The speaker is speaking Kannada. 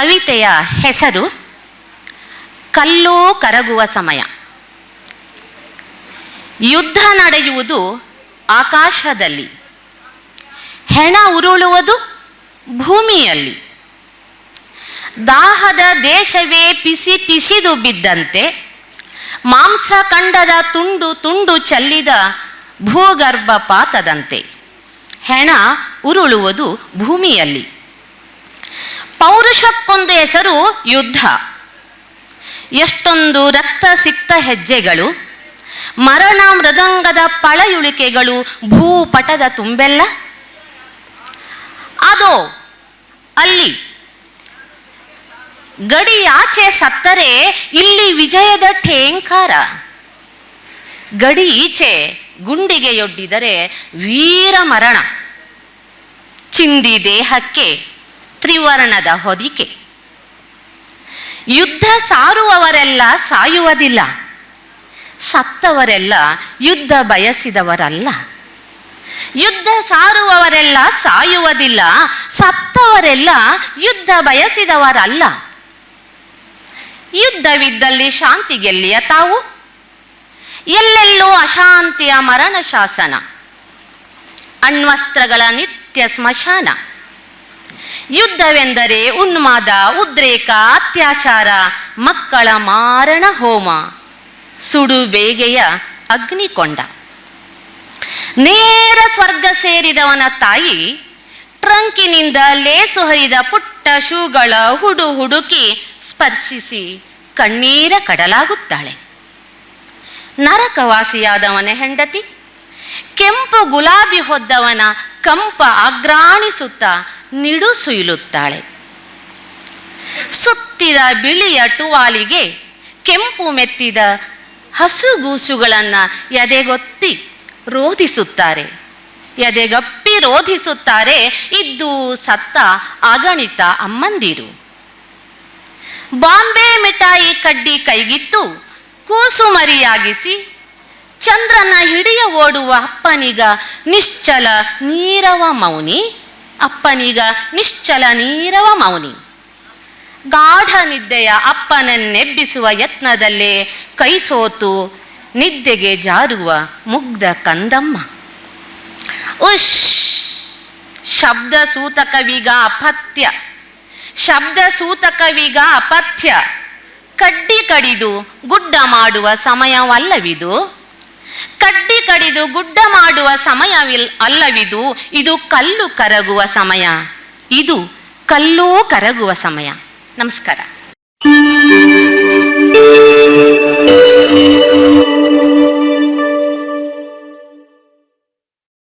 ಕವಿತೆಯ ಹೆಸರು ಕಲ್ಲು ಕರಗುವ ಸಮಯ. ಯುದ್ಧ ನಡೆಯುವುದು ಆಕಾಶದಲ್ಲಿ. ಹೆಣ ಉರುಳುವುದು ಭೂಮಿಯಲ್ಲಿ. ದಾಹದ ದೇಶವೇ ಪಿಸಿ ಪಿಸಿದು ಬಿದ್ದಂತೆ. ಮಾಂಸ ಕಂಡದ ತುಂಡು ತುಂಡು ಚೆಲ್ಲಿದ ಭೂಗರ್ಭ ಪಾತದಂತೆ ಹೆಣ ಉರುಳುವುದು ಭೂಮಿಯಲ್ಲಿ. ಪೌರುಷಕ್ಕೊಂದು ಹೆಸರು ಯುದ್ಧ. ಎಷ್ಟೊಂದು ರಕ್ತ ಸಿಕ್ತ ಹೆಜ್ಜೆಗಳು, ಮರಣ ಮೃದಂಗದ ಪಳೆಯುಳಿಕೆಗಳು, ಭೂಪಟದ ತುಂಬೆಲ್ಲ. ಅದೋ, ಅಲ್ಲಿ ಗಡಿ ಆಚೆ ಸತ್ತರೆ, ಇಲ್ಲಿ ವಿಜಯದ ಠೇಂಕಾರ. ಗಡಿ ಈಚೆ ಗುಂಡಿಗೆಯೊಡ್ಡಿದರೆ ವೀರ ಮರಣ ಚಿಂದಿ ದೇಹಕ್ಕೆ ತ್ರಿವರ್ಣದ ಹೊದಿಕೆ. ಯುದ್ಧ ಸಾರುವವರೆಲ್ಲ ಸಾಯುವುದಿಲ್ಲ. ಸತ್ತವರೆಲ್ಲ ಯುದ್ಧ ಬಯಸಿದವರಲ್ಲ. ಯುದ್ಧ ಸಾರುವವರೆಲ್ಲ ಸಾಯುವುದಿಲ್ಲ. ಸತ್ತವರೆಲ್ಲ ಯುದ್ಧ ಬಯಸಿದವರಲ್ಲ. ಯುದ್ಧವಿದ್ದಲ್ಲಿ ಶಾಂತಿಗೆಲ್ಲಿಯ ತಾವು. ಎಲ್ಲೆಲ್ಲೂ ಅಶಾಂತಿಯ ಮರಣ ಶಾಸನ. ಅಣ್ವಸ್ತ್ರಗಳ ನಿತ್ಯ ಸ್ಮಶಾನ. ಯುದ್ಧವೆಂದರೆ ಉನ್ಮಾದ, ಉದ್ರೇಕ, ಅತ್ಯಾಚಾರ, ಮಕ್ಕಳ ಮಾರಣ ಹೋಮ, ಸುಡು ಬೇಗೆಯ ಅಗ್ನಿಕೊಂಡ. ನೇರ ಸ್ವರ್ಗ ಸೇರಿದವನ ತಾಯಿ ಟ್ರಂಕಿನಿಂದ ಲೇಸು ಹರಿದ ಪುಟ್ಟ ಶೂಗಳ ಹುಡು ಹುಡುಕಿ ಸ್ಪರ್ಶಿಸಿ ಕಣ್ಣೀರ ಕಡಲಾಗುತ್ತಾಳೆ. ನರಕವಾಸಿಯಾದವನ ಹೆಂಡತಿ, ಕೆಂಪು ಗುಲಾಬಿ ಹೊದ್ದವನ ಕಂಪ ಅಗ್ರಾಣಿಸುತ್ತಾ ನಿಡು ಸುಯ್ಲುತ್ತಾಳೆ. ಸುತ್ತಿದ ಬಿಳಿಯ ಟುವಾಲಿಗೆ ಕೆಂಪು ಮೆತ್ತಿದ ಹಸುಗೂಸುಗಳನ್ನು ಎದೆಗೊತ್ತಿ ರೋಧಿಸುತ್ತಾರೆ. ಎದೆಗಪ್ಪಿ ರೋಧಿಸುತ್ತಾರೆ, ಇದ್ದು ಸತ್ತ ಅಗಣಿತ ಅಮ್ಮಂದಿರು. ಬಾಂಬೆ ಮಿಠಾಯಿ ಕಡ್ಡಿ ಕೈಗಿತ್ತು, ಕೂಸು ಮರಿಯಾಗಿಸಿ, ಚಂದ್ರನ ಹಿಡಿಯ ಓಡುವ ಅಪ್ಪನಿಗ ನಿಶ್ಚಲ ನೀರವ ಮೌನಿ. ಅಪ್ಪನಿಗ ನಿಶ್ಚಲ ನೀರವ ಮೌನಿ. ಗಾಢ ನಿದ್ದೆಯ ಅಪ್ಪನನ್ನೆಬ್ಬಿಸುವ ಯತ್ನದಲ್ಲೇ ಕೈ ಸೋತು ನಿದ್ದೆಗೆ ಜಾರುವ ಮುಗ್ಧ ಕಂದಮ್ಮ. ಉಶ್! ಶಬ್ದ ಸೂತಕವಿಗ ಅಪಥ್ಯ. ಶಬ್ದ ಸೂತಕವಿಗ ಅಪಥ್ಯ. ಕಡ್ಡಿ ಕಡಿದು ಗುಡ್ಡ ಮಾಡುವ ಸಮಯವಲ್ಲವಿದು? ಕಡಿದು ಗುಡ್ಡ ಮಾಡುವ ಸಮಯವಿಲ್ ಅಲ್ಲವಿದು ಇದು ಕಲ್ಲು ಕರಗುವ ಸಮಯ. ಇದು ಕಲ್ಲು ಕರಗುವ ಸಮಯ. ನಮಸ್ಕಾರ.